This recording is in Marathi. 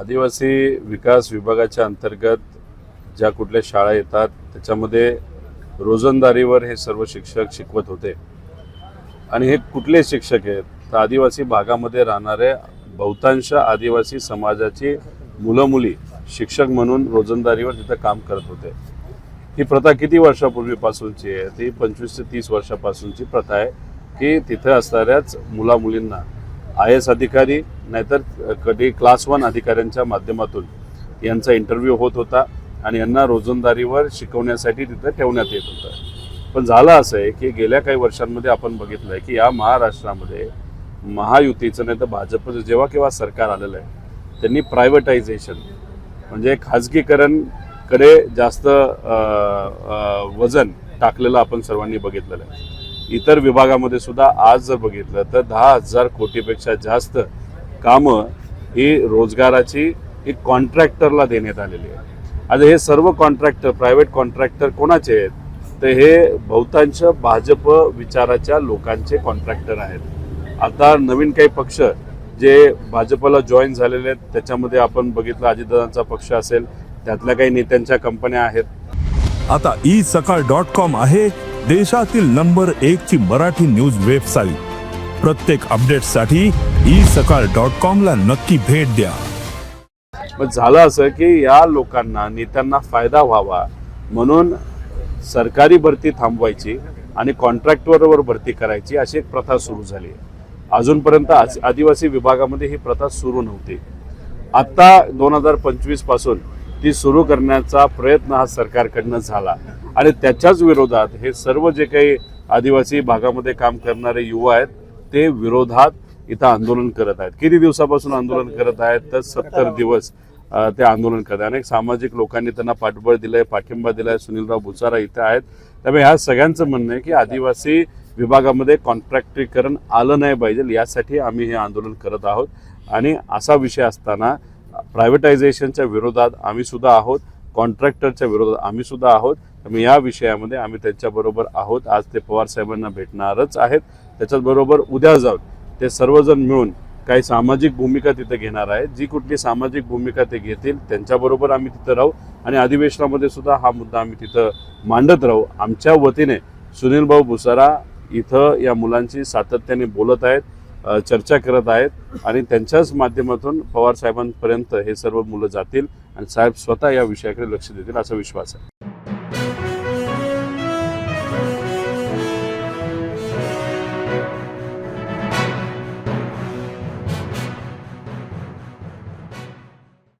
आदिवासी विकास विभागाच्या अंतर्गत ज्या कुठल्या शाळा येतात त्याच्यामध्ये रोजंदारीवर हे सर्व शिक्षक शिकवत होते. आणि हे कुठले शिक्षक आहेत? तर आदिवासी भागामध्ये राहणारे बहुतांश आदिवासी समाजाची मुलं मुली शिक्षक म्हणून रोजंदारीवर तिथं काम करत होते. ही प्रथा किती वर्षापूर्वीपासूनची आहे? ती पंचवीस ते तीस वर्षापासूनची प्रथा आहे की तिथं असणाऱ्याच मुला मुलींना आय एस अधिकारी नाहीतर कधी क्लास वन अधिकाऱ्यांच्या माध्यमातून यांचा इंटरव्ह्यू होत होता आणि यांना रोजंदारीवर शिकवण्यासाठी तिथं ठेवण्यात येत होतं. पण झालं असं आहे की गेल्या काही वर्षांमध्ये आपण बघितलं आहे की या महाराष्ट्रामध्ये महायुतीचं नाही तर भाजपचं जेव्हा केव्हा सरकार आलेलं आहे त्यांनी प्रायव्हेटायझेशन म्हणजे खाजगीकरणकडे जास्त वजन टाकलेलं आपण सर्वांनी बघितलेलं आहे. इतर विभागामध्ये सुद्धा आज जर बघितलं तर दहा हजार कोटीपेक्षा जास्त कामं ही रोजगाराची ही कॉन्ट्रॅक्टरला देण्यात आलेली आहे आता हे सर्व कॉन्ट्रॅक्टर प्रायव्हेट कॉन्ट्रॅक्टर कोणाचे आहेत? तर हे बहुतांश भाजप विचाराच्या लोकांचे कॉन्ट्रॅक्टर आहेत. आता नवीन काही पक्ष जे भाजपला जॉईन झालेले आहेत त्याच्यामध्ये आपण बघितलं अजितदादांचा पक्ष असेल त्यातल्या काही नेत्यांच्या कंपन्या आहेत. आता ई सकाळ डॉट कॉम आहे. देशातील नंबर एक ची मराठी न्यूज वेबसाईट. प्रत्येक अपडेटसाठी ई सकाळ डॉट कॉम ला नक्की भेट द्या. मग झालं असं की या लोकांना नेत्यांना फायदा व्हावा म्हणून सरकारी भरती थांबवायची आणि कॉन्ट्रॅक्टवर भरती करायची अशी एक प्रथा सुरू झाली. अजूनपर्यंत आदिवासी विभागामध्ये ही प्रथा सुरू नव्हती. आत्ता दोन हजार पंचवीसपासून ती सुरू करण्याचा प्रयत्न हा सरकारकडनं झाला. आणि त्याच्याच विरोधात हे सर्व जे काही आदिवासी भागामध्ये काम करणारे युवा आहेत ते विरोधात इथं आंदोलन करत आहेत. किती दिवसापासून आंदोलन करत आहेत? तर सत्तर दिवस ते आंदोलन करत आहेत. अनेक सामाजिक लोकांनी त्यांना पाठबळ दिलंय पाठिंबा दिलाय. सुनीलराव भुसारा इथं आहेत. त्यामुळे ह्या सगळ्यांचं म्हणणं आहे की आदिवासी विभागामध्ये कॉन्ट्रॅक्टीकरण आलं नाही पाहिजे. यासाठी आम्ही हे आंदोलन करत आहोत. आणि असा विषय असताना प्रायव्हेटायझेशनच्या विरोधात आम्ही सुद्धा आहोत कॉन्ट्रॅक्टरच्या विरोधात आम्ही सुद्धा आहोत. त्यामुळे या विषयामध्ये आम्ही त्यांच्याबरोबर आहोत. आज ते पवार साहेबांना भेटणारच आहेत. त्याच्याचबरोबर उद्या जाऊन ते सर्वजण मिळून काही सामाजिक भूमिका तिथे घेणार आहेत. जी कुठली सामाजिक भूमिका ते घेतील त्यांच्याबरोबर आम्ही तिथं राहू. आणि अधिवेशनामध्ये सुद्धा हा मुद्दा आम्ही तिथं मांडत राहू. आमच्या वतीने सुनील भाऊ भुसारा इथं या मुलांशी सातत्याने बोलत आहेत. चर्चा करत आहेत आणि त्यांच्याच माध्यमातून पवार साहेबांपर्यंत हे सर्व मुलं जातील आणि साहेब स्वतः या विषयाकडे लक्ष देतील असा विश्वास आहे.